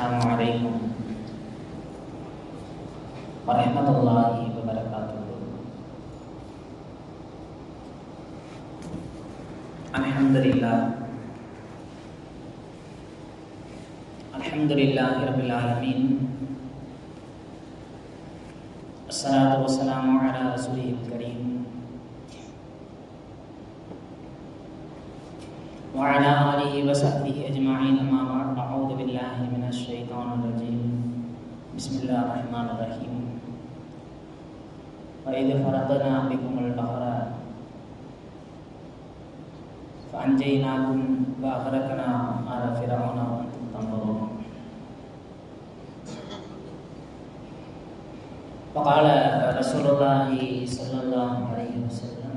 السلام عليكم ورحمة الله وبركاته الحمد لله الحمد لله رب العالمين الصلاة والسلام على رسوله الكريم وعلى آله وصحبه أجمعين أما بعد بالله من الشيطان الرجيم بسم الله الرحمن الرحيم وإذ فرضنا بكم البحر فأنجيناكم وأغرقنا آل فرعون وأنتم تنظرون وقال رسول الله صلى الله عليه وسلم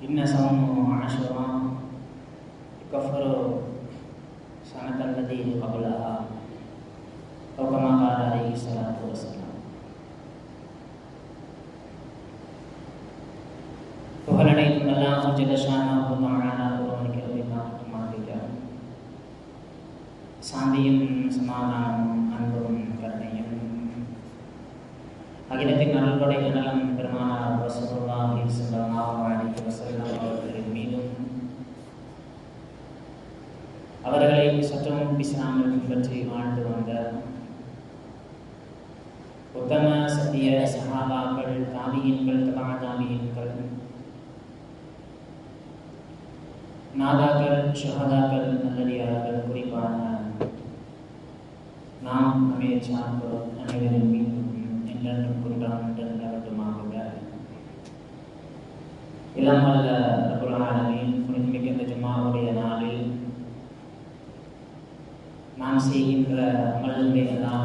إن صوم عاشوراء உத்தம சத்திய சஹாபாக்கள் தாபியின்கள் தபா தாபியின்கள் நாதாக்கள் ஷஹாதாக்கள் நல்லடியார்கள் குறிப்பாக நாம் நம்மை சார்ந்தோர் அனைவரின் மீண்டும் என்றென்றும் குறிப்பாக நிலவட்டுமாக இளம் வல்ல ரபுல்லாலமின் புனிதமிக்க இந்த ஜும்மாவுடைய நாளில் நாம் செய்கின்ற அமல்களை எல்லாம்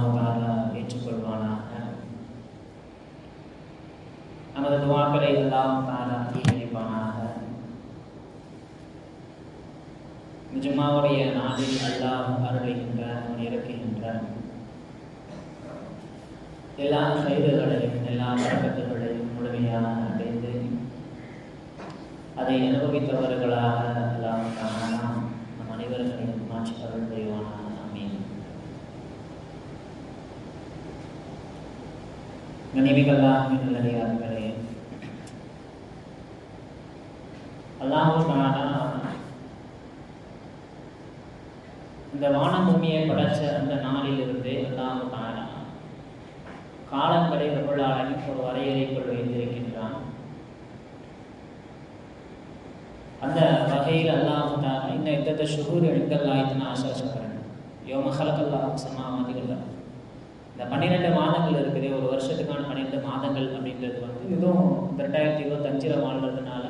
நிஜமாவுடைய நாளில் அல்லாஹ் அருளுகின்ற இறக்குகின்றான் எல்லா கைதுகளையும் எல்லா வழக்கத்துகளையும் முழுமையாக அடைந்து அதை அனுபவித்தவர்களாக எல்லாம் காணலாம். நம் அனைவர்களையும் மாற்றி அருள் புரிவானாக. அமீன் கனிமிகளாக நல்லடியார்களே அல்லாஹ் இந்த வானபூமியை படைச்ச அந்த நாளிலிருந்து எல்லாம் தானா காலங்களை பொருளாளன் ஒரு வரையறைக்குள் வைத்திருக்கின்றான். அந்த வகையில் அல்லாஹ் தானா இந்த எந்த ஷுகூர் எழுந்தல்லாய்த்தன ஆசாசப்படுறேன். யோ ஹலக்கல்லா சமாமதிகள் இந்த பன்னிரெண்டு மாதங்கள் இருக்குது ஒரு வருஷத்துக்கான பன்னிரெண்டு மாதங்கள் அப்படின்றது வந்து இதுவும் ரெண்டாயிரத்தி இருபத்தஞ்சில் வாழ்றதுனால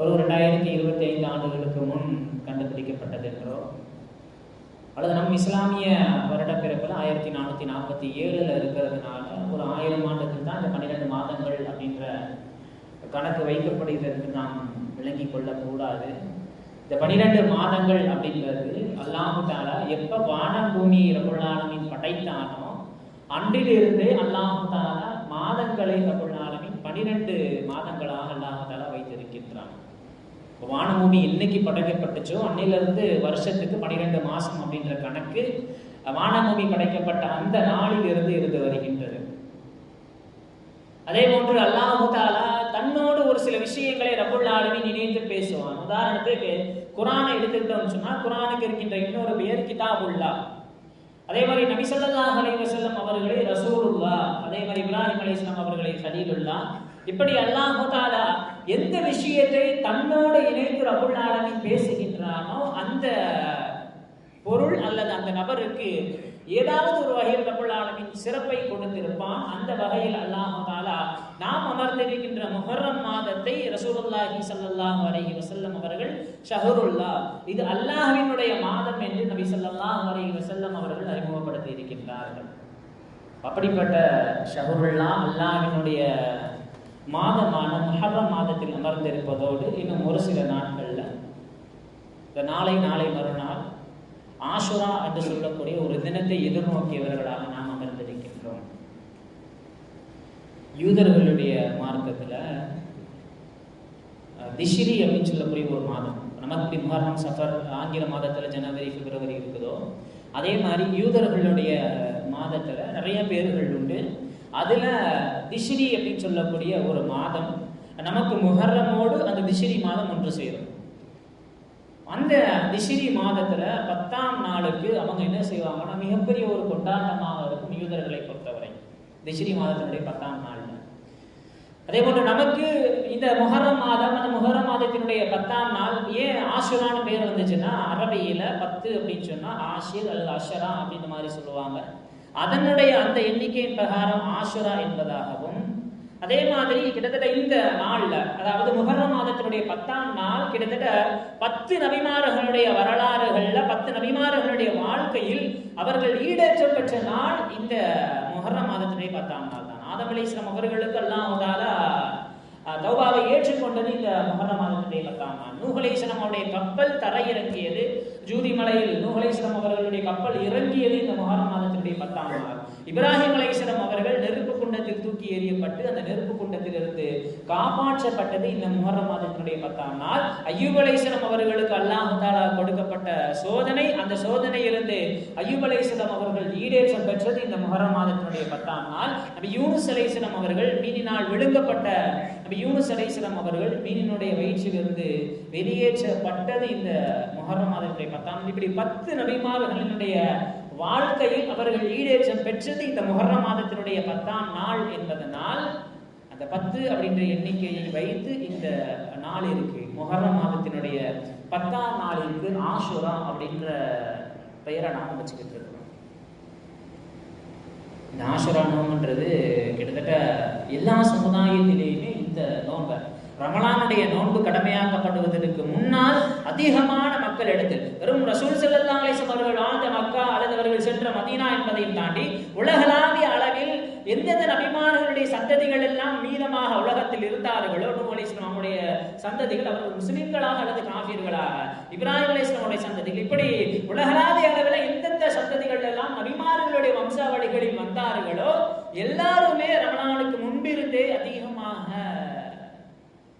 ஒரு ரெண்டாயிரத்தி இருபத்தி ஐந்து ஆண்டுகளுக்கு முன் கண்டுபிடிக்கப்பட்டது என்றோ அல்லது நம் இஸ்லாமிய வருடப்பிறப்பில் ஆயிரத்தி நானூற்றி நாற்பத்தி ஏழில் இருக்கிறதுனால ஒரு ஆயிரம் ஆண்டுக்கு தான் இந்த பன்னிரெண்டு மாதங்கள் அப்படின்ற கணக்கு வைக்கப்படுகிறது நாம் விளங்கி கொள்ளக்கூடாது. இந்த பன்னிரெண்டு மாதங்கள் அப்படின்றது அல்லாஹு எப்போ வானம் பூமி ரபுல்லாலமின் படைத்தானோ அன்றிலிருந்தே அல்லாஹு மாதங்களை ரபுல்லாலமின் பன்னிரெண்டு மாதங்களாக அல்லாஹு வைத்திருக்கின்றான். இப்போ வானபூமி என்னைக்கு படைக்கப்பட்டுச்சோ அன்னையிலிருந்து வருஷத்துக்கு பன்னிரெண்டு மாசம் அப்படின்ற கணக்கு வானபூமி படைக்கப்பட்ட அந்த நாளில் இருந்து இருந்து வருகின்றது. அதே போன்று அல்லாஹு தாலா தன்னோடு ஒரு சில விஷயங்களை ரபுல் நினைந்து இணைந்து பேசுவான். உதாரணத்துக்கு குரானை எடுத்துக்கிட்டோம்னு சொன்னா குரானுக்கு இருக்கின்ற இன்னொரு பெயர் கிதாபுல்லா. அதே மாதிரி நபிசல்லா அலி வசல்லம் அவர்களை ரசூலுல்லா அதே மாதிரி இப்ராஹிம் அலி இஸ்லாம் அவர்களை சலீலுல்லா இப்படி அல்லாஹு தாலா எந்த விஷயத்தை தன்னோடு இணைத்து ரபுல் ஆலமின் பேசுகின்றானோ அந்த பொருள் அல்லது அந்த நபருக்கு ஏதாவது ஒரு வகையில் ரபுல் ஆலமின் சிறப்பை கொடுத்திருப்பான். அந்த வகையில் அல்லாஹு தாலா நாம் அமர்ந்திருக்கின்ற முஹர்ரம் மாதத்தை ரசூலுல்லாஹி சல்லாஹ் அலைஹி வசல்லம் அவர்கள் ஷஹருல்லா இது அல்லாஹினுடைய மாதம் என்று நபி ஸல்லல்லாஹு அலைஹி வசல்லம் அவர்கள் அறிமுகப்படுத்தி இருக்கின்றார்கள் அப்படிப்பட்ட ஷஹருல்லா அல்லாஹினுடைய மாதமான முஹர்ரம் மாதத்தில் அமர்ந்திருப்பதோடு இன்னும் ஒரு சில நாட்களில். இந்த நாளை நாளை மறுநாள் ஆசுரா என்று சொல்லக்கூடிய ஒரு தினத்தை எதிர்நோக்கியவர்களாக நாம் அமர்ந்திருக்கின்றோம். யூதர்களுடைய மார்க்கத்தில் திஷிரி அப்படின்னு சொல்லக்கூடிய ஒரு மாதம். நமக்கு எப்படி சஃபர் ஆங்கில மாதத்தில் ஜனவரி பிப்ரவரி இருக்குதோ அதே மாதிரி யூதர்களுடைய மாதத்தில் நிறைய பேர்கள் உண்டு. அதில் திஷ்ரி அப்படின்னு சொல்லக்கூடிய ஒரு மாதம். நமக்கு முஹர்ரமோடு அந்த திஷ்ரி மாதம் ஒன்று சேரும். அந்த திஷிரி மாதத்துல பத்தாம் நாளுக்கு அவங்க என்ன செய்வாங்கன்னா மிகப்பெரிய ஒரு கொண்டாட்டமாக இருக்கும் யூதர்களை பொறுத்தவரை. திஷிரி மாதத்தினுடைய பத்தாம் நாள். அதே போன்று நமக்கு இந்த முஹர்ரம் மாதம் அந்த முஹர்ரம் மாதத்தினுடைய பத்தாம் நாள் ஏன் ஆஷுரான்னு பேர் வந்துச்சுன்னா அரபியில் பத்து அப்படின்னு சொன்னா ஆஷிர் அல்லது அஷரா அப்படின்ற மாதிரி சொல்லுவாங்க. அதனுடைய அந்த எண்ணிக்கையின் பிரகாரம் ஆஷுரா என்பதாகவும் அதே மாதிரி கிட்டத்தட்ட இந்த நாள்ல அதாவது முஹர்ரம் மாதத்தினுடைய பத்தாம் நாள் கிட்டத்தட்ட பத்து நபிமார்களுடைய வரலாறுகள்ல பத்து நபிமார்களுடைய வாழ்க்கையில் அவர்கள் ஈடேற்ற பெற்ற நாள் இந்த முஹர்ரம் மாதத்தினுடைய பத்தாம் நாள் தான். ஆதம் அலிஸ்லாம் அவர்களுக்கு எல்லாம் தௌபாவை ஏற்றுக்கொண்டது இந்த முஹர்ரம் மாதத்தினுடைய பத்தாம் நாள். நூஹலேஸ்வரம் அவருடைய கப்பல் தரையிறங்கியது. ஜூதி மலையில் அவர்களுடைய கப்பல் இறங்கியது இந்த மொஹரம் மாதத்தினுடைய பத்தாம் நாள். இப்ராஹிம் அலைஹிஸ்ஸலாம் அவர்கள் நெருப்பு குண்டத்தில் தூக்கி எறியப்பட்டு அந்த நெருப்பு குண்டத்திலிருந்து காப்பாற்றப்பட்டது இந்த முஹர்ரம் மாதத்தினுடைய பத்தாம் நாள். ஐயூப் அலைஹிஸ்ஸலாம் அவர்களுக்கு அல்லாஹாலா கொடுக்கப்பட்ட சோதனை. அந்த சோதனையிலிருந்து ஐயூப் அலைஹிஸ்ஸலாம் அவர்கள் ஈடேற்றம் பெற்றது இந்த முஹர்ரம் மாதத்தினுடைய பத்தாம் நாள். யூனுஸ் அலைஹிஸ்ஸலாம் அவர்கள் மீனினால் விழுங்கப்பட்ட நபி யூனஸ் அலைஹிஸ்ஸலாம் அவர்கள் மீனினுடைய வயிற்றிலிருந்து வெளியேற்றப்பட்டது இந்த முஹர்ரம் மாதத்தினுடைய பத்தாம் இப்படி பத்து நபிமார்களினுடைய வாழ்க்கையில் அவர்கள் ஈடேற்றம் பெற்றது இந்த முஹர்ரம் மாதத்தினுடைய பத்தாம் நாள் என்பதனால் அந்த பத்து அப்படின்ற எண்ணிக்கையை வைத்து இந்த நாள் இருக்கு. முஹர்ரம் மாதத்தினுடைய பத்தாம் நாளிற்கு ஆஷுரா அப்படின்ற பெயரை நாம் வச்சுக்கிட்டு இருக்கோம் இந்த ஆஷுரா நோம்ன்றது கிட்டத்தட்ட எல்லா சமுதாயத்திலேயுமே இந்த நோன்பை. ரமலானுடைய நோன்பு கடமையாக்கப்படுவதற்கு முன்னால் அதிகமான மக்கள் இடத்தில் வெறும் ரசூல் செல்லல்லா அலைஹி அவர்கள் ஆழ்ந்த மக்கா அல்லது அவர்கள் சென்ற மதீனா என்பதையும் தாண்டி உலகளாவிய அளவில் எந்தெந்த நபிமார்களுடைய சந்ததிகள் எல்லாம் மீதமாக உலகத்தில் இருந்தார்களோ நூ அலைஹிஸ்ஸலாம் அவருடைய சந்ததிகள் அவர்கள் முஸ்லிம்களாக அல்லது காஃபியர்களாக இப்ராஹிம் அலைஹிஸ்ஸலாமுடைய சந்ததிகள் இப்படி உலகளாவிய அளவில் எந்தெந்த சந்ததிகள் எல்லாம் நபிமார்களுடைய வம்சாவளிகளில் வந்தார்களோ எல்லாருமே ரமலானுக்கு முன்பிருந்தே அதிகமாக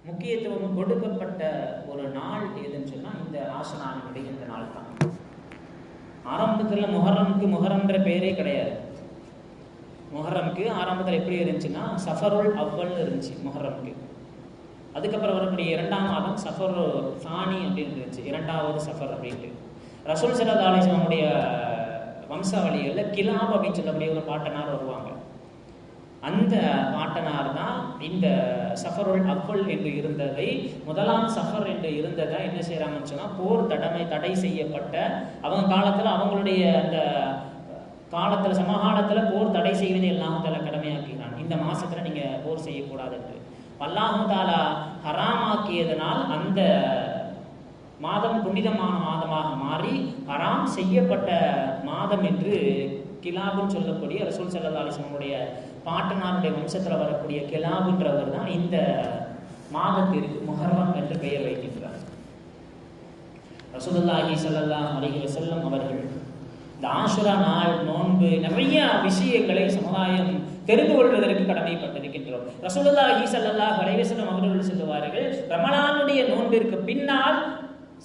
முக்கியத்துவம் கொடுக்கப்பட்ட ஒரு நாள் எதுன்னு சொன்னா இந்த ஆசனானுடைய இந்த நாள் தான். ஆரம்பத்துல முஹர்ரம்க்கு முஹரம்ன்ற பேரே கிடையாது. முஹர்ரம்க்கு ஆரம்பத்தில் எப்படி இருந்துச்சுன்னா சஃபருல் அவ்வல் இருந்துச்சு முஹரம்க்கு அதுக்கப்புறம் வரக்கூடிய இரண்டாம் மாதம் சஃபர் சாணி அப்படின்னு இருந்துச்சு இரண்டாவது சஃபர் அப்படின்ட்டு. ரசூல் சல்லா ஆலேசனுடைய வம்சாவளிகளில் கிலாப் அப்படின்னு சொல்லக்கூடிய ஒரு பாட்டனார் வருவாங்க. அந்த பாட்டனார் தான் இந்த சஃபருள் அவ்வல் என்று இருந்ததை முதலாம் சஃபர் என்று இருந்ததை என்ன செய்கிறாங்கன்னு சொன்னால் போர் தடமை தடை செய்யப்பட்ட அவங்க காலத்தில் அவங்களுடைய அந்த காலத்தில் சமகாலத்தில் போர் தடை செய்வதை எல்லாம் தலை கடமையாக்கினான் இந்த மாதத்தில் நீங்கள் போர் செய்யக்கூடாது என்று அல்லாஹு தாலா ஹராமாக்கியதனால் அந்த மாதம் புனிதமான மாதமாக மாறி ஹராம் செய்யப்பட்ட மாதம் என்று கிலாபுன்னு சொல்லக்கூடிய ரசூல் சல்லா அலிஸ்லமுடைய பாட்டனாருடைய வம்சத்தில் வரக்கூடிய கிலாபுன்றவர் தான் இந்த மாதத்திற்கு முஹர்ரம் என்று பெயர் வைக்கின்றார் ரசூலுல்லாஹி ஸல்லல்லாஹு அலிஹி வசல்லம் அவர்கள் இந்த ஆசுரா நாள் நோன்பு நிறைய விஷயங்களை சமுதாயம் தெரிந்து கொள்வதற்கு கடமைப்பட்டிருக்கின்றோம். ரசூலுல்லாஹி ஈசல்லா அலைஹி அவர்கள் சொல்லுவார்கள் ரமலானுடைய நோன்பிற்கு பின்னால்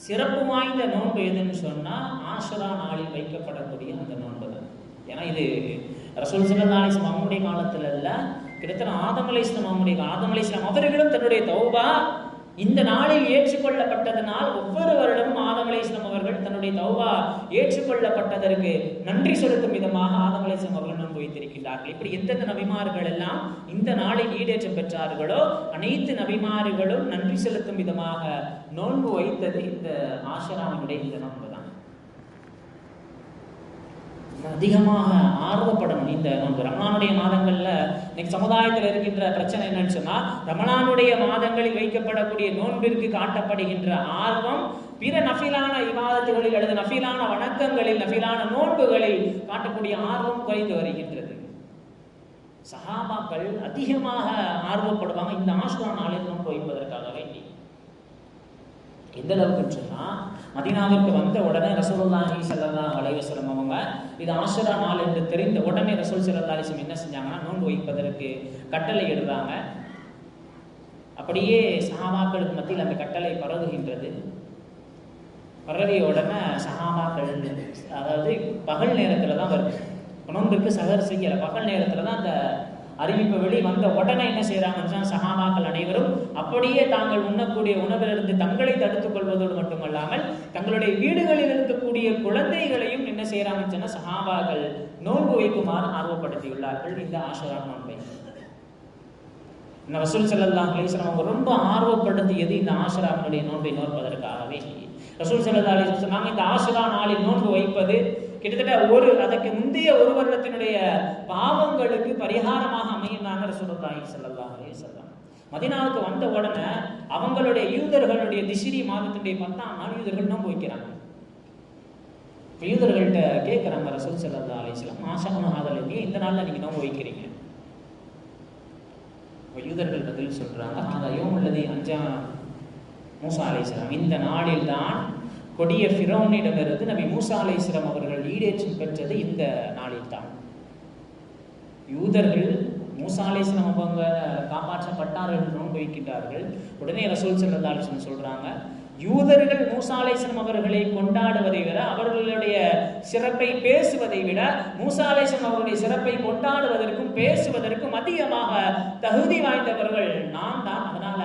சிறப்பு வாய்ந்த நோன்பு எதுன்னு சொன்னால் ஆசுரா நாளில் வைக்கப்படக்கூடிய அந்த நோன்பு தான். ஏன்னா இது ரசூல் சல்லா அலிஸ்லாம் அவங்களுடைய காலத்துல இல்ல கிட்டத்தட்ட ஆதம் அலி இஸ்லாம் அவங்களுடைய இஸ்லாம் அவர்களும் தன்னுடைய தௌபா இந்த நாளில் ஏற்றுக்கொள்ளப்பட்டதனால் ஒவ்வொரு வருடமும் ஆதம் இஸ்லாம் அவர்கள் தன்னுடைய தௌபா ஏற்றுக்கொள்ளப்பட்டதற்கு நன்றி செலுத்தும் விதமாக ஆதம் அலி இஸ்லாம் அவர்கள் வைத்திருக்கிறார்கள் இப்படி எந்தெந்த நபிமார்கள் எல்லாம் இந்த நாளில் ஈடேற்றம் பெற்றார்களோ அனைத்து நபிமார்களும் நன்றி செலுத்தும் விதமாக நோன்பு வைத்தது இந்த ஆஷராவினுடைய இந்த நம்பர் அதிகமாக ஆர்வப்படணும். இந்த நோன்பு. ரமணானுடைய மாதங்கள்ல இன்னைக்கு சமுதாயத்தில் இருக்கின்ற பிரச்சனை என்னன்னு சொன்னா ரமணானுடைய மாதங்களில் வைக்கப்படக்கூடிய நோன்பிற்கு காட்டப்படுகின்ற ஆர்வம் பிற நஃபிலான இவாதத்துகளில் அல்லது நஃபிலான வணக்கங்களில் நஃபிலான நோன்புகளில் காட்டக்கூடிய ஆர்வம் குறைந்து வருகின்றது. சஹாபாக்கள் அதிகமாக ஆர்வப்படுவாங்க. இந்த ஆஷ்வா நாளில் நோன்பு வைப்பதற்காக வேண்டி. எந்த அளவுக்குன்னு சொன்னா மதினாவுக்கு வந்த உடனே ரசூலுல்லாஹி ஸல்லல்லாஹு அலைஹி வஸல்லம் அவங்க இது ஆசுரா நாள் என்று தெரிந்த உடனே ரசூல் சல்லா அலிசம் என்ன செஞ்சாங்கன்னா நோன்பு வைப்பதற்கு கட்டளை இடுறாங்க. அப்படியே சஹாபாக்களுக்கு மத்தியில் அந்த கட்டளை பரவுகின்றது. பரவிய உடனே சஹாபாக்கள் அதாவது பகல் நேரத்தில் தான் வருது. நோன்புக்கு சகர் செய்யலை பகல் நேரத்தில் தான் அந்த அறிவிப்பு வெளி வந்த உடனே என்ன செய்கிறாங்கன்னா சஹாபாக்கள் அனைவரும் அப்படியே தாங்கள் உண்ணக்கூடிய உணவிலிருந்து தங்களை தடுத்துக் கொள்வதோடு மட்டுமல்லாமல் தங்களுடைய வீடுகளில் இருக்கக்கூடிய குழந்தைகளையும் என்ன செய்கிறாங்கன்னு சொன்னால் சஹாபாக்கள் நோன்பு வைக்குமாறு ஆர்வப்படுத்தியுள்ளார்கள். இந்த ஆசுரா நோன்பை. இந்த ரசூல் செல்லல்லா அலிஸ்லாம் அவங்க ரொம்ப ஆர்வப்படுத்தியது இந்த ஆசுராவினுடைய நோன்பை நோற்பதற்காகவே. ரசூல் செல்லல்லா அலிஸ்லாம் சொன்னாங்க இந்த ஆசுரா நாளில் நோன்பு வைப்பது கிட்டத்தட்ட ஒரு அதற்கு முந்தைய ஒரு வருடத்தினுடைய பாவங்களுக்கு பரிகாரமாக அமையுனாங்க ரசூலுல்லாஹி ஸல்லல்லாஹு அலைஹி வஸல்லம். மதினாவுக்கு வந்த உடனே அவங்களுடைய யூதர்களுடைய திசிரி மாதத்தினுடைய பத்தாம் நாள் யூதர்கள் நோன்பு வைக்கிறாங்க இப்ப யூதர்கள்ட்ட கேட்குறாங்க ரசூல் ஸல்லல்லாஹு அலிஸ்லாம் ஆசகமாக மாஷா இந்த நாளில் நீங்க நோன்பு வைக்கிறீங்க இப்போ யூதர்கள் பதில் சொல்றாங்க அந்த உள்ளது அஞ்சா மூசா அலிஸ்லாம் இந்த நாளில் தான் கொடிய ஃபிரோனிடமிருந்து நபி மூசா அலைஹிஸ்ஸலாம் அவர்கள் ஈடேற்றம் பெற்றது இந்த நாளில் தான் யூதர்கள் மூசா அலைஹிஸ்ஸலாம் அவங்க காப்பாற்றப்பட்டார்கள் என்று நோன்பு வைக்கின்றார்கள் உடனே ரசூல் ஸல்லல்லாஹு சொல்கிறாங்க சொல்றாங்க யூதர்கள் மூசா அவர்களை கொண்டாடுவதை விட அவர்களுடைய சிறப்பை பேசுவதை விட மூசா அவர்களுடைய அவருடைய சிறப்பை கொண்டாடுவதற்கும் பேசுவதற்கும் அதிகமாக தகுதி வாய்ந்தவர்கள் நான் தான் அதனால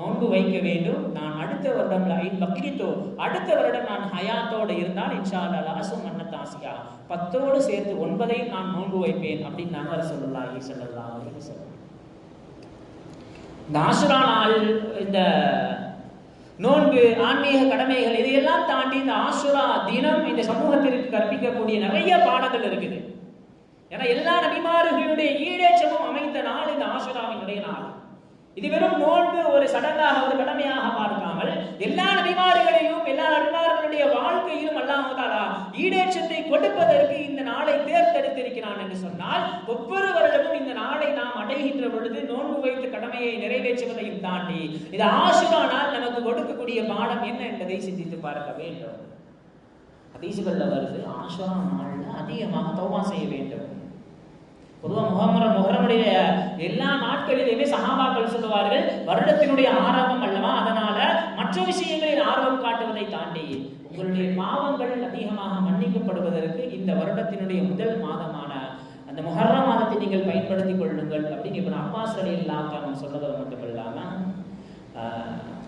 நோன்பு வைக்க வேண்டும். நான் அடுத்த வருடம் ஐன் பக்ரீத்தோ அடுத்த வருடம் நான் ஹயாத்தோடு இருந்தால் இன்ஷா அல்லா லாசும் மன்னத்தாசியா பத்தோடு சேர்த்து ஒன்பதையும் நான் நோன்பு வைப்பேன் அப்படின்னு நாங்கள் சொல்லலாம் சொல்லலா அப்படின்னு சொல்லலாம் இந்த ஆசுரா நாள் இந்த நோன்பு ஆன்மீக கடமைகள் இதையெல்லாம் தாண்டி இந்த ஆசுரா தினம் இந்த சமூகத்திற்கு கற்பிக்கக்கூடிய நிறைய பாடங்கள் இருக்குது. ஏன்னா எல்லா நபிமார்களுடைய ஈடேற்றமும் அமைந்த நாள் இந்த ஆசுராவினுடைய நாள். இது வெறும் நோன்பு ஒரு சடங்காக ஒரு கடமையாக பார்க்காமல் எல்லா நபிமார்களையும் எல்லா அன்பார்களுடைய வாழ்க்கையிலும் அல்லாஹாலா ஈடேற்றத்தை கொடுப்பதற்கு இந்த நாளை தேர்ந்தெடுத்திருக்கிறான் என்று சொன்னால் ஒவ்வொரு வருடமும் இந்த நாளை நாம் அடைகின்ற பொழுது நோன்பு வைத்து கடமையை நிறைவேற்றுவதையும் தாண்டி இது ஆசுரா நாள் நமக்கு கொடுக்கக்கூடிய பாடம் என்ன என்பதை சிந்தித்து பார்க்க வேண்டும். ஹதீசுகள்ல வருது ஆசுரா நாள்ல அதிகமாக தௌபா செய்ய வேண்டும். பொதுவாக முகமரம் முகரமுடைய எல்லா நாட்களிலுமே சகாபாக்கள் சொல்லுவார்கள் வருடத்தினுடைய ஆரம்பம் அல்லவா? அதனால மற்ற விஷயங்களில் ஆர்வம் காட்டுவதை தாண்டி உங்களுடைய பாவங்கள் அதிகமாக மன்னிக்கப்படுவதற்கு இந்த வருடத்தினுடைய முதல் மாதமான அந்த முகர மாதத்தை நீங்கள் பயன்படுத்திக் கொள்ளுங்கள் அப்படின்னு இப்போ அப்பாஸ் அலி இல்லாமல் சொன்னதை மட்டும் இல்லாம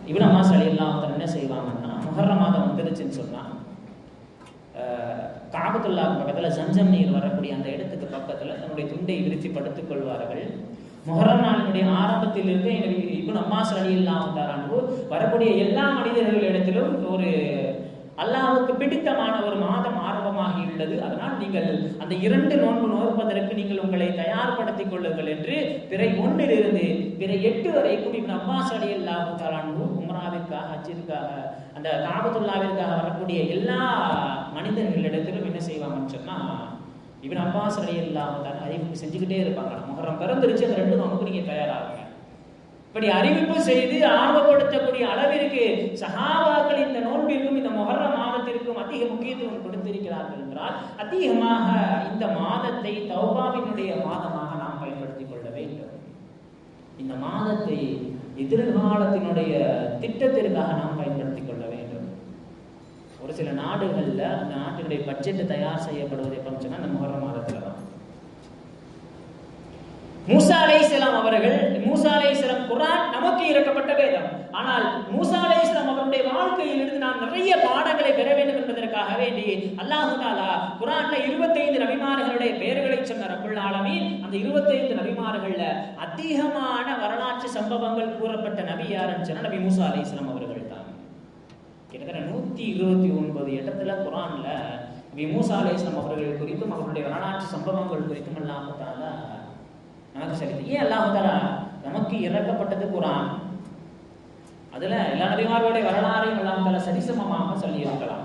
இவன் அம்மாஸ் அலி இல்லாமல் என்ன செய்வாங்கன்னா முஹர்ர மாதம் வந்துருச்சுன்னு சொன்னான் காபத்துல்லா பக்கத்தில் ஜம்ஜம் நீர் வரக்கூடிய அந்த இடத்துக்கு பக்கத்தில் தன்னுடைய துண்டை விரித்து படுத்துக் கொள்வார்கள். மொஹரம் நாளினுடைய ஆரம்பத்திலிருந்து இவன் அம்மாஸ் அலி இல்லாம வரக்கூடிய எல்லா மனிதர்கள் இடத்திலும் ஒரு அல்லாவுக்கு பிடித்தமான ஒரு மாதம் ஆரம்பமாகி உள்ளது அதனால் நீங்கள் அந்த இரண்டு நோன்பு நோற்பதற்கு நீங்கள் உங்களை தயார்படுத்திக் கொள்ளுங்கள் என்று பிறை ஒன்றிலிருந்து பிறை எட்டு வரைக்கும் இவன் அப்பாஸ் அலி அல்லாஹு தாலானு உமராவிற்காக அச்சிற்காக அந்த காபத்துல்லாவிற்காக வரக்கூடிய எல்லா மனிதர்களிடத்திலும் என்ன செய்வாங்கன்னு சொன்னா இவன் அப்பாஸ் அலி அல்லாஹு தான் அறிவிப்பு செஞ்சுக்கிட்டே இருப்பாங்க. முகரம் பிறந்துருச்சு அந்த ரெண்டு நோன்புக்கு நீங்க தயாராகுங்க. இப்படி அறிவிப்பு செய்து ஆர்வப்படுத்தக்கூடிய அளவிற்கு சஹாபாக்கள் இந்த நோன்பிற்கும் இந்த மொஹர்ர மாதத்திற்கும் அதிக முக்கியத்துவம் கொடுத்திருக்கிறார்கள் என்றால் அதிகமாக இந்த மாதத்தை தௌபாவினுடைய மாதமாக நாம் பயன்படுத்திக் கொள்ள வேண்டும். இந்த மாதத்தை எதிர்காலத்தினுடைய திட்டத்திற்காக நாம் பயன்படுத்திக் கொள்ள வேண்டும். ஒரு சில நாடுகளில் அந்த நாட்டினுடைய பட்ஜெட் தயார் செய்யப்படுவதை எப்படின்னு சொன்னா அந்த முகர மாதத்தில். தான் அவர்கள் மூசா குரான் நமக்கு இறக்கப்பட்ட வேதம். ஆனால் மூசா அலைஹிஸ்ஸலாம் அவருடைய வாழ்க்கையிலிருந்து நாம் நிறைய பாடங்களை பெற வேண்டும் என்பதற்காக வேண்டி அல்லாஹு தாலா குரான்ல இருபத்தைந்து நபிமார்களுடைய பெயர்களை சொன்ன ரப்புல் ஆலமீன் அந்த 25 நபிமார்கள்ல அதிகமான வரலாற்று சம்பவங்கள் கூறப்பட்ட நபி யாருன்னு சொன்னா நபி மூசா அலைஹிஸ்ஸலாம் அவர்கள் தான். கிட்டத்தட்ட நூத்தி இருபத்தி ஒன்பது இடத்துல குரான்ல நபி மூசா அலைஹிஸ்ஸலாம் அவர்கள் குறித்தும் அவர்களுடைய வரலாற்று சம்பவங்கள் குறித்தும் அல்லாஹு தாலா நமக்கு சரித்து ஏன் எல்லாம் தாலா நமக்கு இறக்கப்பட்டது குரான்? அதுல எல்லா நபிமார்களுடைய வரலாறையும் அல்லாஹ் தாலா சரிசமமாக சொல்லியிருக்கலாம்.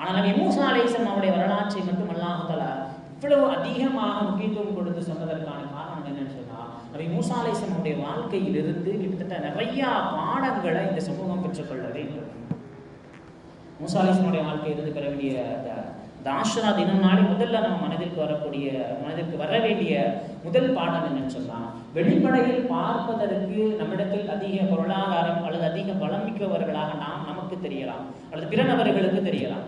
ஆனால் நபி மூசா அலைஹிஸ்ஸலாம் அவருடைய வரலாற்றை மட்டும் அல்லாஹ் தாலா இவ்வளவு அதிகமாக முக்கியத்துவம் கொடுத்து சொன்னதற்கான காரணம் என்னன்னு சொன்னால் நபி மூசா அலைஹிஸ்ஸலாம் அவருடைய வாழ்க்கையிலிருந்து கிட்டத்தட்ட நிறைய பாடங்களை இந்த சமூகம் பெற்றுக்கொள்ள வேண்டும். மூசா அலைஹிஸ்ஸலாமுடைய வாழ்க்கையிலிருந்து பெற வேண்டிய இந்த ஆஷரா தினம் நாளை முதல்ல நம்ம மனதிற்கு வரக்கூடிய மனதிற்கு வர வேண்டிய முதல் பாடம் என்னன்னு சொன்னால் வெளிப்படையில் பார்ப்பதற்கு நம்மிடத்தில் அதிக பொருளாதாரம் அல்லது அதிக பலம் மிக்கவர்களாக நாம் நமக்கு தெரியலாம் அல்லது பிற நபர்களுக்கு தெரியலாம்.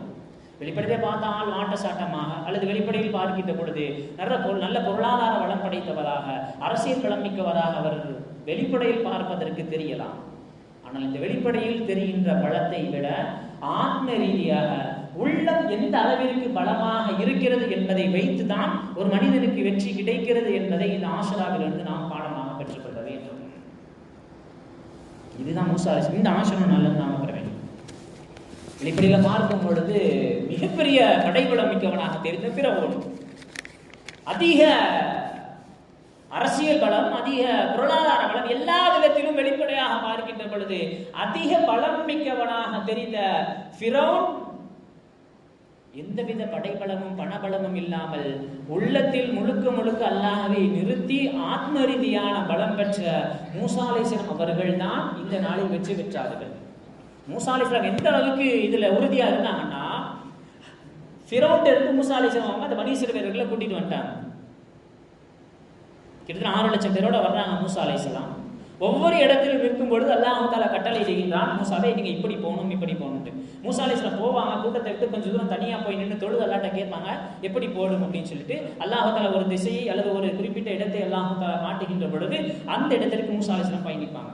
வெளிப்படையை பார்த்தால் வாட்ட சாட்டமாக அல்லது வெளிப்படையில் பார்க்கின்ற பொழுது நல்ல பொருள் நல்ல பொருளாதார வளம் படைத்தவராக அரசியல் வளம் மிக்கவராக அவர் வெளிப்படையில் பார்ப்பதற்கு தெரியலாம். ஆனால் இந்த வெளிப்படையில் தெரிகின்ற பலத்தை விட ஆத்ம ரீதியாக உள்ளம் எந்த அளவிற்கு பலமாக இருக்கிறது என்பதை வைத்துதான் ஒரு மனிதனுக்கு வெற்றி கிடைக்கிறது என்பதை இந்த ஆசராவிலிருந்து நாம் பாடமாக பெற்றுக்கொள்ள வேண்டும். இதுதான் மூசா இந்த ஆசிரம் நல்லது நாம் பெற வேண்டும் வெளிப்படையில பார்க்கும் பொழுது மிகப்பெரிய படைபலம் மிக்கவனாக தெரிந்த பிறவோடு அதிக அரசியல் பலம் அதிக பொருளாதார பலம் எல்லா விதத்திலும் வெளிப்படையாக பார்க்கின்ற பொழுது அதிக பலம் மிக்கவனாக தெரிந்த ஃபிரௌன் எந்தவித படைபலமும் பணபலமும் இல்லாமல் உள்ளத்தில் முழுக்க முழுக்க அல்லாஹவை நிறுத்தி ஆத்ம ரீதியான பலம் பெற்ற மூசாலேசன் அவர்கள் தான் இந்த நாளில் வெற்றி பெற்றார்கள். மூசாலேசனம் எந்த அளவுக்கு இதில் உறுதியாக இருந்தாங்கன்னா ஃபிரௌன்ட்ட இருந்து மூசாலேசனம் அவங்க அந்த மனித பேர்களை கூட்டிட்டு வந்துட்டாங்க. கிட்டத்தட்ட ஆறு லட்சம் பேரோட வர்றாங்க மூசா ஒவ்வொரு இடத்திலும் நிற்கும் பொழுது அல்லாஹ் தாலா கட்டளை செய்கின்றான் மூசாவே நீங்க இப்படி போகணும் இப்படி போகணும்ட்டு. மூசா போவாங்க கூட்டத்தை விட்டு கொஞ்சம் தூரம் தனியா போய் நின்று தொழுது அல்லாட்ட கேட்பாங்க எப்படி போடும் அப்படின்னு சொல்லிட்டு அல்லாஹ் ஒரு திசையை அல்லது ஒரு குறிப்பிட்ட இடத்தை அல்லாஹ் தாலா மாட்டுகின்ற பொழுது அந்த இடத்திற்கு மூசா அலைஹிஸ்ஸலாம் பயணிப்பாங்க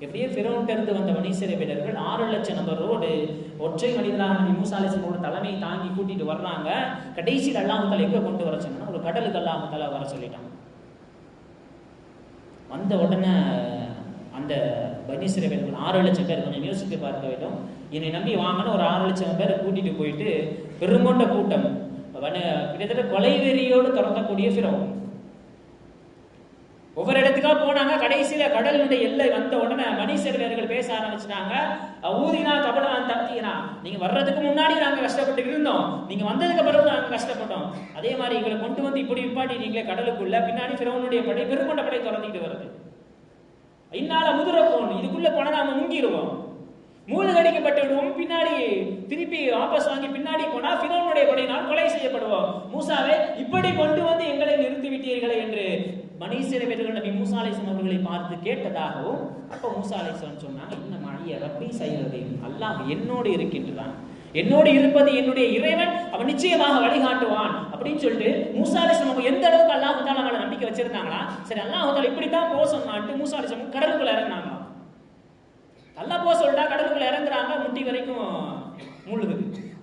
எப்படியே ஃபிரௌன்ட்ட இருந்து வந்த மனிதரை வீரர்கள் ஆறு லட்சம் நபரோடு ஒற்றை மனிதனாக நபி மூசா அலைஹிஸ்ஸலாமோட தலைமை தாங்கி கூட்டிட்டு வர்றாங்க. கடைசியில் அல்லாஹ் தாலா எங்க கொண்டு வர சொன்னா ஒரு கடலுக்கு அல்லாஹ் வர சொல்லிட்டாங்க வந்த உடனே அந்த பனீஸ்வரர்கள் ஆறு லட்சம் பேர் கொஞ்சம் யோசித்து பார்க்க வேண்டும். என்னை நம்பி வாங்கின ஒரு ஆறு லட்சம் பேரை கூட்டிட்டு போயிட்டு பெருங்கொண்ட கூட்டம் வன- கிட்டத்தட்ட கொலைவெறியோடு துரத்தக்கூடிய ஃபிரௌன் போனாங்க. கடைசியில கடலுடைய எல்லை வந்த உடனே மனுஷர்கள் பேச ஆரம்பிச்சிட்டாங்க. ஊதினா கபலான் தப்தினா. நீங்கள் வர்றதுக்கு முன்னாடி நாங்கள் கஷ்டப்பட்டு இருந்தோம். நீங்கள் வந்ததுக்கு பிறகு நாங்கள் கஷ்டப்பட்டோம். அதே மாதிரி எங்களை கொண்டு வந்து இப்படி விப்பாட்டி நீங்களே கடலுக்குள்ள பின்னாடி பிறவனுடைய படை பெருங்கொண்ட படை திறந்துட்டு வருது. இன்னால முதுர போகணும். இதுக்குள்ள போனால் நாம முங்கிடுவோம். மூழ்கடிக்கப்பட்டு விடுவோம் பின்னாடி திருப்பி வாபஸ் வாங்கி பின்னாடி போனா பிறவனுடைய படையினால் கொலை செய்யப்படுவோம். மூசாவே இப்படி கொண்டு வந்து எங்களை நிறுத்தி விட்டீர்களே என்று மனிதரை வீரர்கள் நபி மூசா அலைஹிஸ்ஸலாம் அவர்களை பார்த்து கேட்டதாகவும் அப்போ மூசா அலைஹிஸ்ஸலாம் சொன்னாங்க இந்த மழையை ரப்பி செய்கிறது அல்லாஹ் என்னோடு இருக்கின்றான். என்னோடு இருப்பது என்னுடைய இறைவன் அவன் நிச்சயமாக வழிகாட்டுவான். அப்படின்னு சொல்லிட்டு மூசா அலைஹிஸ்ஸலாம் எந்த அளவுக்கு அல்லாஹ் தாலா நம்பிக்கை வச்சிருந்தாங்களா சரி அல்லாஹ் தாலா இப்படித்தான் போக சொன்னான்ட்டு மூசா அலைஹிஸ்ஸலாம் கடலுக்குள்ள இறங்கினாங்க. நல்லா போக சொல்லிட்டா கடலுக்குள்ள இறங்குறாங்க முட்டி வரைக்கும் மூழ்குது.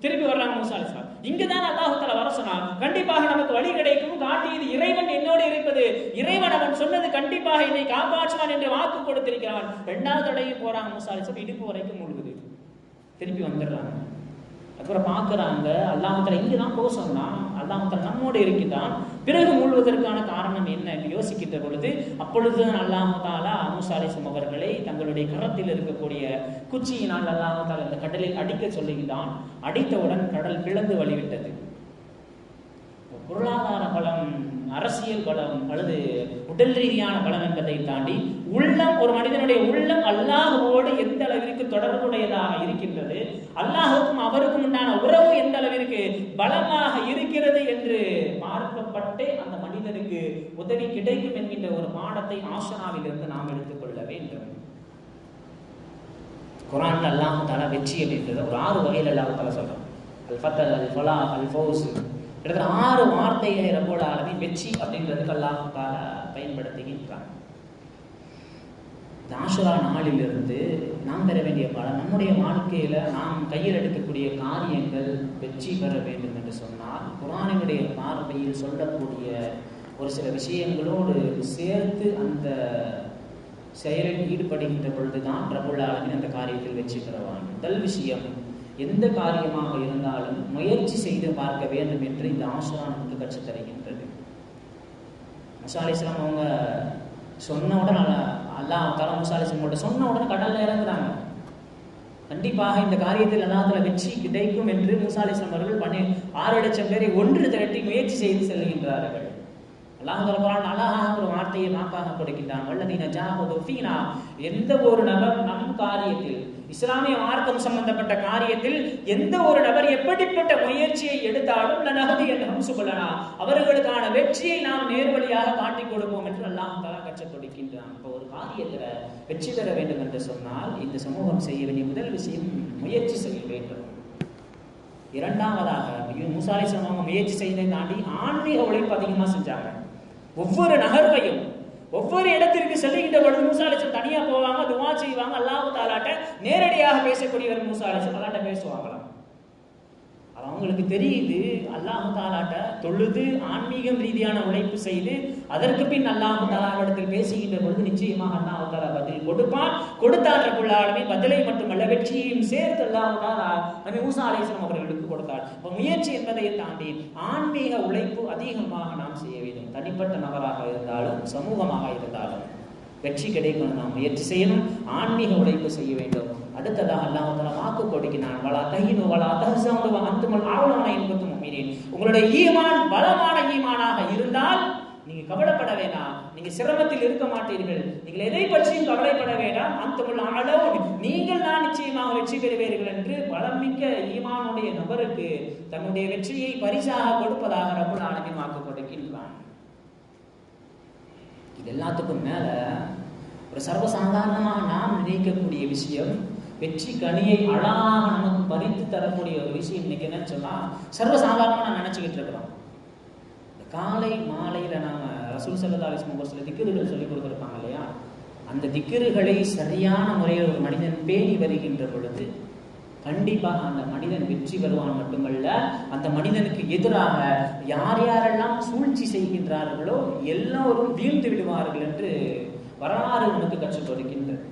திருப்பி வர்றாங்க மூசா அலைஹிஸ்ஸலாம் இங்க தான் அல்லாஹ் வர சொன்னான். கண்டிப்பாக நமக்கு வழி கிடைக்கும். காட்டியது இறைவன் என்னோடு இருப்பது. இறைவன் அவன் சொன்னது கண்டிப்பாக என்னை காப்பாற்றுவான் என்று வாக்கு கொடுத்திருக்கிறான். ரெண்டாவது தடையும் போறாங்க மூசா இடுப்பு வரைக்கும் முழுகுது. திருப்பி வந்துடுறாங்க. அப்புறம் பார்க்குறாங்க. அல்லாஹால இங்கே தான் போக சொன்னான். அல்லாஹால நம்மோடு இருக்கின்றான். பிறகு மூழ்வதற்கான காரணம் என்ன என்று யோசிக்கின்ற பொழுது அப்பொழுதுதான் அல்லாஹாலா அமுசாலிசம் அவர்களை தங்களுடைய கரத்தில் இருக்கக்கூடிய குச்சியினால் அல்லாமதால் அந்த கடலில் அடிக்க சொல்லுகிறான் அடித்தவுடன் கடல் பிளந்து வழிவிட்டது. பொருளாதார பலம் அரசியல் பலம் அல்லது உடல் ரீதியான பலம் என்பதை தாண்டி உள்ளம் ஒரு மனிதனுடைய உள்ளம் அல்லாஹுவோடு எந்த அளவிற்கு தொடர்புடையதாக இருக்கின்றது அல்லாஹுக்கும் அவருக்கும் உண்டான உறவு எந்த அளவிற்கு பலமாக இருக்கிறது என்று பார்க்கப்பட்டே அந்த மனிதனுக்கு உதவி கிடைக்கும் என்கின்ற ஒரு பாடத்தை ஆசனாவிலிருந்து நாம் எடுத்துக்கொள்ள வேண்டும். குரான் அல்லாஹு தாலா வெற்றி அப்படின்றத ஒரு ஆறு வகையில் அல்லாஹு தாலா சொல்றோம் அல் ஃபத்தல் அல் ஃபலா அல் ஃபௌஸ் கிட்டத்தட்ட ஆறு வார்த்தைகளை ரப்போட அளவி வெற்றி அப்படின்றதுக்கு அல்லாஹ் தாலா பயன்படுத்துகின்றான் இந்த நாளிலிருந்து நாம் பெற வேண்டிய பாடம் நம்முடைய வாழ்க்கையில நாம் கையில் எடுக்கக்கூடிய காரியங்கள் வெற்றி பெற வேண்டும் என்று சொன்னால் குரானினுடைய பார்வையில் சொல்லக்கூடிய ஒரு சில விஷயங்களோடு சேர்த்து அந்த செயலில் ஈடுபடுகின்ற பொழுதுதான் பிரபுல் அந்த காரியத்தில் வெற்றி பெறுவான் முதல் விஷயம் எந்த காரியமாக இருந்தாலும் முயற்சி செய்து பார்க்க வேண்டும் என்று இந்த ஆசுரா நமக்கு கற்றுத் தருகின்றது. முசா அலிஸ்லாம் அவங்க சொன்ன உடனே அல்லா- அல்லாஹ் தாலா முசா அலிஸ்லாம் சொன்ன உடனே கடல்ல இறங்குறாங்க. கண்டிப்பாக இந்த காரியத்தில் அல்லாஹ்ல வெற்றி கிடைக்கும் என்று மூசா அலிஸ்லாம் அவர்கள் பண்ணி ஆறு லட்சம் பேரை ஒன்று திரட்டி முயற்சி செய்து செல்கின்றார்கள். அல்லாஹ் தஆலா அழகாக ஒரு வார்த்தையை வாக்காக கொடுக்கின்றான். வல்லதீன ஜாஹது எந்த ஒரு நபர் நம் காரியத்தில் இஸ்லாமிய மார்க்கம் சம்பந்தப்பட்ட காரியத்தில் எந்த ஒரு நபர் எப்படிப்பட்ட முயற்சியை எடுத்தாலும் லனஹதி என்னும் சுபலனா அவர்களுக்கான வெற்றியை நாம் நேர்வழியாக காட்டிக் கொடுப்போம் என்று அல்லாஹ் தஆலா கற்றுக் கொடுக்கின்றான். இப்போ ஒரு காரியத்தில் வெற்றி பெற வேண்டும் என்று சொன்னால் இந்த சமூகம் செய்ய வேண்டிய முதல் விஷயம் முயற்சி செய்ய வேண்டும். இரண்டாவதாக மூசாலி சமூகம் முயற்சி செய்ததை தாண்டி ஆன்மீக உழைப்பு அதிகமாக செஞ்சாங்க. ஒவ்வொரு நகர்வையும் ஒவ்வொரு இடத்திற்கு செல்லுகின்ற பொழுது மூசாலிசம் தனியா போவாங்க துவா செய்வாங்க. அல்லாஹ் தாலாட்ட நேரடியாக பேசக்கூடியவர் மூசாலிசம் அல்லாட்ட பேசுவாங்களாம் அவங்களுக்கு தெரியுது அல்லாஹு தாலாட்ட தொழுது ஆன்மீகம் ரீதியான உழைப்பு செய்து அதற்கு பின் அல்லாஹு தாலாவிடத்தில் பேசுகின்ற பொழுது நிச்சயமாக அல்லாஹு தாலா பதில் கொடுப்பான். கொடுத்தாற்றக்குள்ளாலுமே பதிலை மட்டுமல்ல வெற்றியையும் சேர்த்து அல்லாஹு தாலா நபி மூசா அவர்களுக்கு கொடுத்தார். இப்போ முயற்சி என்பதை தாண்டி ஆன்மீக உழைப்பு அதிகமாக நாம் செய்ய வேண்டும். தனிப்பட்ட நபராக இருந்தாலும் சமூகமாக இருந்தாலும் வெற்றி கிடைக்கணும் நாம் முயற்சி செய்யணும். ஆன்மீக உழைப்பு செய்ய வேண்டும். அடுத்ததாக அல்லாஹால வாக்கு கொடுக்கிறான் வலா தஹினு வலா தஹ்சனு வ ஆவலான இன்பத்தும் இன் உங்களுடைய ஈமான் பலமான ஈமானாக இருந்தால் நீங்க கவலைப்பட வேண்டாம் நீங்க சிரமத்தில் இருக்க மாட்டீர்கள். நீங்கள் எதை பற்றியும் கவலைப்பட வேண்டாம் அந்தமுள் ஆலோன் நீங்கள் தான் நிச்சயமாக வெற்றி பெறுவீர்கள் என்று பலமிக்க ஈமானுடைய நபருக்கு தன்னுடைய வெற்றியை பரிசாக கொடுப்பதாக ரப்புல் ஆலமீன் வாக்கு கொடுக்கின்றான். இது எல்லாத்துக்கும் மேல ஒரு சர்வசாதாரணமாக நாம் நினைக்கக்கூடிய விஷயம் வெற்றி கனியை அழகாக நமக்கு பறித்து தரக்கூடிய ஒரு விஷயம் இன்னைக்கு என்னன்னு சொன்னால் சர்வசாதாரணமாக நான் நினச்சிக்கிட்டு இருக்கிறோம். காலை மாலையில் நாம் ரசூல் சல்லா அலிஸ்லாம் ஒரு சில திக்கிறுகள் சொல்லி கொடுத்துருப்பாங்க இல்லையா? அந்த திக்கிறுகளை சரியான முறையில் ஒரு மனிதன் பேணி வருகின்ற பொழுது கண்டிப்பாக அந்த மனிதன் வெற்றி பெறுவான் மட்டுமல்ல அந்த மனிதனுக்கு எதிராக யார் யாரெல்லாம் சூழ்ச்சி செய்கின்றார்களோ எல்லோரும் வீழ்ந்து விடுவார்கள் என்று வரலாறு நமக்கு கற்றுக் கொடுக்கின்றது.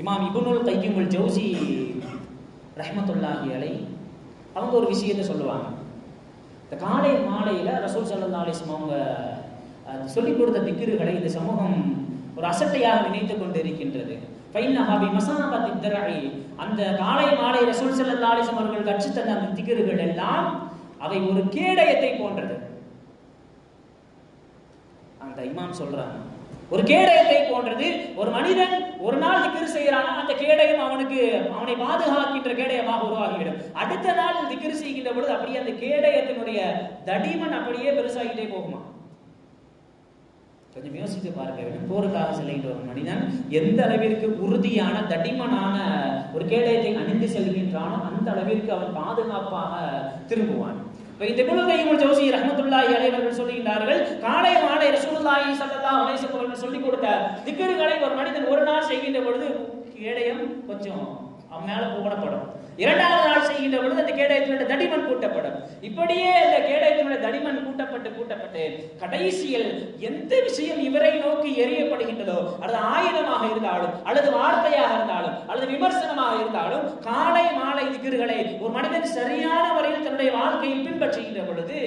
இமாம் இபுனுல் கையுமுல் ஜவுசி ரஹமத்துல்லாஹி அலை அவங்க ஒரு விஷயத்தை சொல்லுவாங்க. இந்த காலை மாலையில் ரசூல் சல்லா அலிஸ்லாம் அவங்க சொல்லிக் கொடுத்த திக்கிறுகளை இந்த சமூகம் ஒரு அசட்டையாக நினைத்து கொண்டு இருக்கின்றது அந்த காலை மாலை ரசூல் ஸல்லல்லாஹு அலைஹி அவர்கள் கற்றுத் தந்த அந்த திக்கிறுகள் எல்லாம் அவை ஒரு கேடயத்தை போன்றது. அந்த இமாம் சொல்றாங்க ஒரு கேடயத்தை போன்றது. ஒரு மனிதன் ஒரு நாள் திக்கிரு செய்கிறானா. அந்த கேடயம் அவனுக்கு அவனை பாதுகாக்கின்ற கேடயமாக உருவாகிவிடும். அடுத்த நாள் திக்கிரு செய்கின்ற பொழுது அப்படியே அந்த கேடயத்தினுடைய தடிமன் அப்படியே பெருசாகிட்டே போகுமா? கொஞ்சம் யோசித்து பார்க்க வேண்டும் போருக்காக செல்கின்ற ஒரு மனிதன் எந்த அளவிற்கு உறுதியான தடிமனான ஒரு கேடயத்தை அணிந்து செல்கின்றானோ அந்த அளவிற்கு அவன் பாதுகாப்பாக திரும்புவான். இப்ப இந்த குழுவையும் ஜோசி ரஹமத்துல்லாஹி அலைவர்கள் சொல்லுகின்றார்கள் காலை மாலை ரசூலுல்லாஹி ஸல்லல்லாஹு அலைஹி வஸல்லம் அவர்கள் சொல்லிக் கொடுத்த திக்ருகளை ஒரு மனிதன் ஒரு நாள் செய்கின்ற பொழுது கேடயம் கொஞ்சம் அவன் மேல போடப்படும் இரண்டாவது நாள் செய்கின்ற பொழுது அந்த கேடயத்தினுடைய தடிமன் கூட்டப்படும். இப்படியே அந்த கேடயத்தினுடைய தடிமன் கூட்டப்பட்டு கூட்டப்பட்டு கடைசியில் எந்த விஷயம் இவரை நோக்கி எறியப்படுகின்றதோ அல்லது ஆயுதமாக இருந்தாலும் அல்லது வார்த்தையாக இருந்தாலும் அல்லது விமர்சனமாக இருந்தாலும் காலை மாலை திகர்களை ஒரு மனிதன் சரியான முறையில் தன்னுடைய வாழ்க்கையில் பின்பற்றுகின்ற பொழுது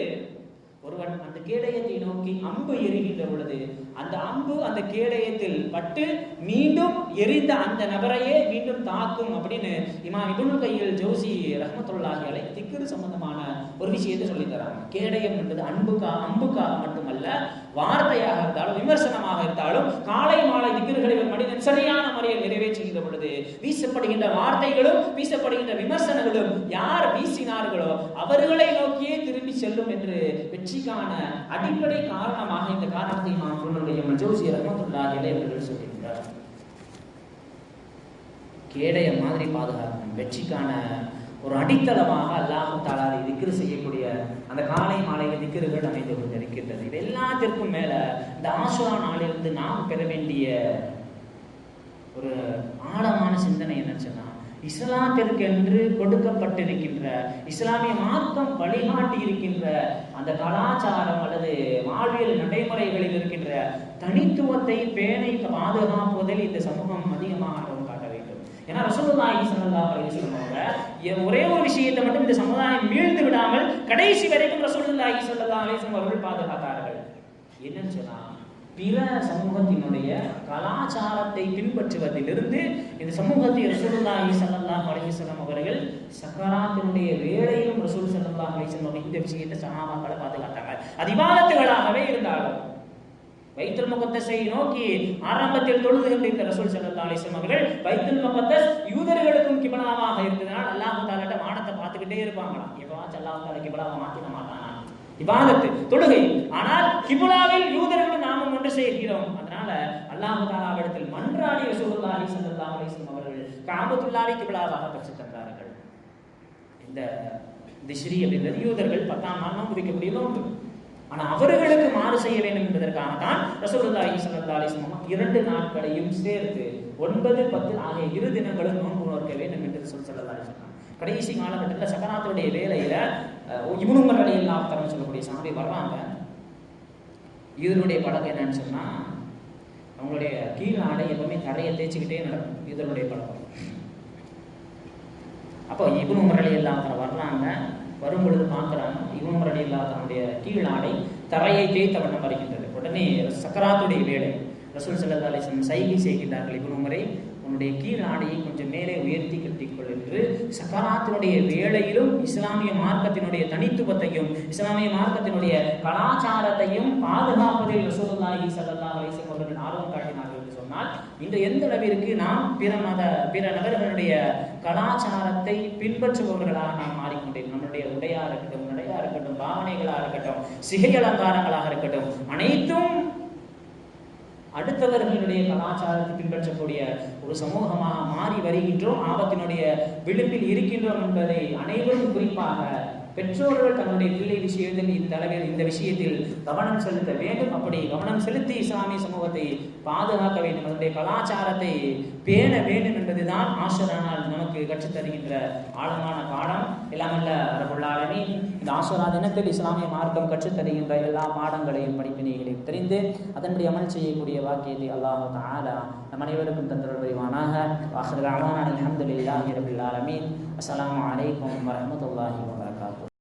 ஒருவன் அந்த கேடயத்தை நோக்கி அம்பு எரிகின்ற பொழுது அந்த அம்பு அந்த கேடயத்தில் பட்டு மீண்டும் எரிந்த அந்த நபரையே மீண்டும் தாக்கும் அப்படின்னு இமா இபுனுல் கையில் ஜோசி ரஹமத்துல்லாஹி அலை திக்ரு சம்பந்தமான ஒரு விஷயத்தை சொல்லி தராங்க கேடயம் என்பது அன்புக்கா அம்புக்காக மட்டுமல்ல வார்த்தையாக இருந்தாலும் விமர்சனமாக இருந்தாலும் காலை மாலை திக்ருகளை மனிதன் சரியான நிறைவேற்றுகின்ற பொழுது வீசப்படுகின்ற வார்த்தைகளும் வீசப்படுகின்ற விமர்சனங்களும் யார் வீசினார்களோ அவர்களை நோக்கியே திரும்பி செல்லும் என்று வெற்றிக்கான அடிப்படை காரணமாக இந்த காரணத்தை நாம் உன்னுடைய ஜோசி ரஹமத்துல்லாஹி அலை அவர்கள் சொல்கின்றார் கேடயம் மாதிரி பாதுகாக்கணும். வெற்றிக்கான ஒரு அடித்தளமாக அல்லாஹ் தாலா திக்ரு செய்யக்கூடிய அந்த காலை மாலை திக்ருகள் அமைந்து கொண்டிருக்கின்றது. இது எல்லாத்திற்கும் மேல இந்த ஆசுரா நாளிலிருந்து நாம் பெற வேண்டிய ஒரு ஆழமான சிந்தனை என்னன்னு சொன்னா இஸ்லாத்திற்கென்று கொடுக்கப்பட்டிருக்கின்ற இஸ்லாமிய மார்க்கம் வழிகாட்டி இருக்கின்ற அந்த கலாச்சாரம் அல்லது வாழ்வியல் நடைமுறைகளில் இருக்கின்ற தனித்துவத்தை பேணை பாதுகாப்புவதில் இந்த சமூகம் அதிகமாக ஆர்வம் காட்ட வேண்டும். ஏன்னா ரசூலுல்லாஹி ஸல்லல்லாஹு அலைஹி வஸல்லம் அவங்க ஒரே ஒரு விஷயத்தை மட்டும் இந்த சமுதாயம் மீழ்ந்து விடாமல் கடைசி வரைக்கும் ரசூலுல்லாஹி ஸல்லல்லாஹு அலைஹி வஸல்லம் அவர்கள் பாதுகாத்தார்கள். என்னன்னு சொன்னா பிற சமூகத்தினுடைய கலாச்சாரத்தை பின்பற்றுவதிலிருந்து இந்த சமூகத்தை ரசூலுல்லாஹி ஸல்லல்லாஹு அலைஹி வஸல்லம் அவர்கள் சக்கராத்தினுடைய வேலையிலும் ரசூல் ஸல்லல்லாஹு அலைஹி இந்த விஷயத்தை சகாபாக்களை பாதுகாத்தாங்க அது இபாதத்துகளாகவே இருந்தாலும் வைத்தல் முகத்தஸை நோக்கி ஆரம்பத்தில் தொழுதுகின்ற ரசூல் சல்லா அலைஹி வஸல்லம் அவர்கள் வைத்தல் முகத்தஸ் யூதர்களுக்கும் கிபலாவாக இருந்ததனால் அல்லாஹு தாலாட்ட வானத்தை பார்த்துக்கிட்டே இருப்பாங்களாம். எப்பவாச்சும் அல்லாஹ் தாலா கிபலாவை மாத்திட இபாதத்து தொழுகை. ஆனால் கிபுலாவில் யூதர்கள் நாமும் ஒன்று செய்கிறோம். அதனால் அதனால அல்லாஹ் தாலாவிடத்தில் மன்றாடி ரசூலுல்லாஹி ஸல்லல்லாஹு அலைஹி வஸல்லம் அவர்கள் காபத்துல்லாவை கிபுலாவாக பெற்றுத் தந்தார்கள். இந்த திஸ்ரி அப்படின்றது யூதர்கள் பத்தாம் நாள் நோன்பு வைக்கக்கூடிய நோன்பு. ஆனால் அவர்களுக்கு மாறு செய்ய வேண்டும் என்பதற்காக தான் ரசூலுல்லாஹி ஸல்லல்லாஹு அலைஹி இரண்டு நாட்களையும் சேர்த்து ஒன்பது பத்து ஆகிய இரு தினங்களும் நோன்பு நோக்க வேண்டும் என்று சொல்லி சொல்லலாம் கடைசி காலகட்டத்தில் சக்கராத்துடைய வேலையில இவனு உமர் அலி சொல்லக்கூடிய சாமி வர்றாங்க. இதனுடைய பழக்கம் என்னன்னு சொன்னா அவங்களுடைய கீழ் ஆடை எப்பவுமே தரையை தேய்ச்சிக்கிட்டே நடக்கும். இதனுடைய பழக்கம். அப்போ இவனு முரளி அலி வர்றாங்க. வரும் பொழுது பார்க்குறாங்க இவனு முரளி அலி கீழ் ஆடை தரையை தேய்த்த வண்ணம் வருகின்றது உடனே சக்கராத்துடைய வேலை. ரசூல் செல்லதாலே சைகை செய்கின்றார்கள் இவனு முறை உன்னுடைய கீழ் ஆடையை கொஞ்சம் மேலே உயர்த்தி கட்டிக்கொள் என்று சக்கராத்தினுடைய வேலையிலும் இஸ்லாமிய மார்க்கத்தினுடைய தனித்துவத்தையும் இஸ்லாமிய மார்க்கத்தினுடைய கலாச்சாரத்தையும் பாதுகாப்பதில் ரசூலுல்லாஹி ஸல்லல்லாஹு வயசு வஸல்லம் ஆர்வம் காட்டினார்கள் என்று சொன்னால் இன்று எந்த அளவிற்கு நாம் பிற மத பிற நபர்களுடைய கலாச்சாரத்தை பின்பற்றுபவர்களாக நாம் மாறிக்கொண்டேன் நம்முடைய உடையாக இருக்கட்டும் நடையாக இருக்கட்டும் பாவனைகளாக இருக்கட்டும் சிகை அலங்காரங்களாக இருக்கட்டும் அனைத்தும் அடுத்தவர்களுடைய கலாச்சாரத்தை பின்பற்றக்கூடிய ஒரு சமூகமாக மாறி வருகின்றோம் ஆபத்தினுடைய விளிம்பில் இருக்கின்றோம் என்பதை அனைவரும் குறிப்பாக பெற்றோர்கள் தங்களுடைய பிள்ளை விஷயத்தில் இந்த அளவில் இந்த விஷயத்தில் கவனம் செலுத்த வேண்டும். அப்படி கவனம் செலுத்தி இஸ்லாமிய சமூகத்தை பாதுகாக்க வேண்டும். அதனுடைய கலாச்சாரத்தை பேண வேண்டும் என்பதுதான் ஆசுரானால் நமக்கு கற்றுத் தருகின்ற ஆழமான பாடம். எல்லாமல்ல அரபுள்ளாலமே இந்த ஆசுரா தினத்தில் இஸ்லாமிய மார்க்கம் கற்றுத் தருகின்ற எல்லா பாடங்களையும் படிப்பினைகளையும் தெரிந்து அதன்படி அமல் செய்யக்கூடிய வாக்கியத்தை அல்லாஹு தாலா நம் அனைவருக்கும் தந்தருள் புரிவானாக வாஹர் அலமதுல்லாஹி ரபுல்லாலமீன் அஸ்லாம் வலைக்கம் வரமத்துல்லாஹி